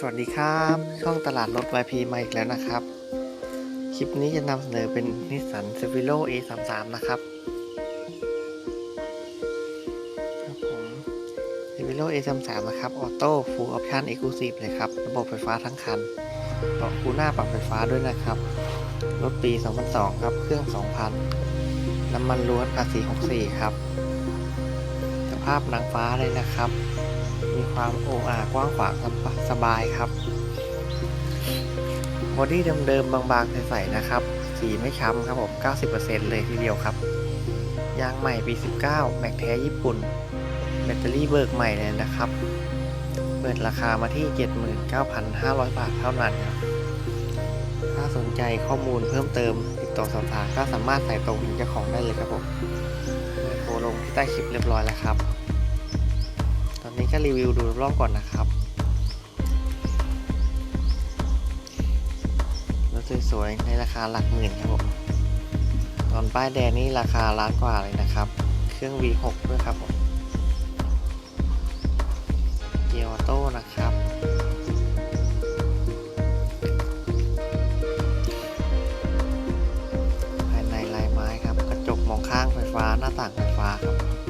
สวัสดีครับ ช่องตลาดรถ YP มาอีกแล้วนะครับ คลิปนี้จะนำเสนอเป็นนิสสัน c i v i l o A33 นะครับครับผม c i v i l o A33 นะครับ ออโต้ Full Option Exclusive เลยครับ ระบบไฟฟ้าทั้งคันเบาะคูหน้าปรับไฟฟ้าด้วยนะครับ รถปี 2002 ครับ เครื่อง 2,000 น้ำมันล้วนภาษี 64 ครับ สภาพนางฟ้าเลยนะครับ มีความโอ้อากว้างขวางสบายครับบอดี้เดิมๆบางๆใสๆนะครับ สีไม่ช้ำครับผม 90%เลยทีเดียวครับ ยางใหม่ปี 19 แม็กแท้ญี่ปุ่น แบตเตอรี่เบิกใหม่เลยนะครับ เปิดราคามาที่ 79,500 บาทเท่านั้นครับ ถ้าสนใจข้อมูลเพิ่มเติม ติดต่อสอบถามก็สามารถใส่ตรงถึงเจ้าของได้เลยครับผมโทรลงที่ใต้คลิปเรียบร้อยแล้วครับ ก็รีวิวดูรอบก่อนนะครับรถสวยๆในราคาหลักหมื่นครับผมตอนป้ายแดงนี่ราคาล้านกว่าเลยนะครับ เครื่อง V6 ด้วยครับผมเกียร์ออโต้นะครับภายในลายไม้ครับ กระจกมองข้างไฟฟ้าหน้าต่างไฟฟ้าครับ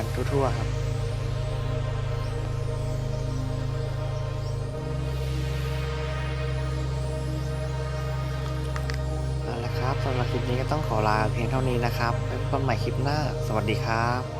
กันทั่วๆครับเอาละครับสำหรับคลิปนี้ก็ต้องขอลาเพียงเท่านี้นะครับไว้พบกันใหม่คลิปหน้า สวัสดีครับ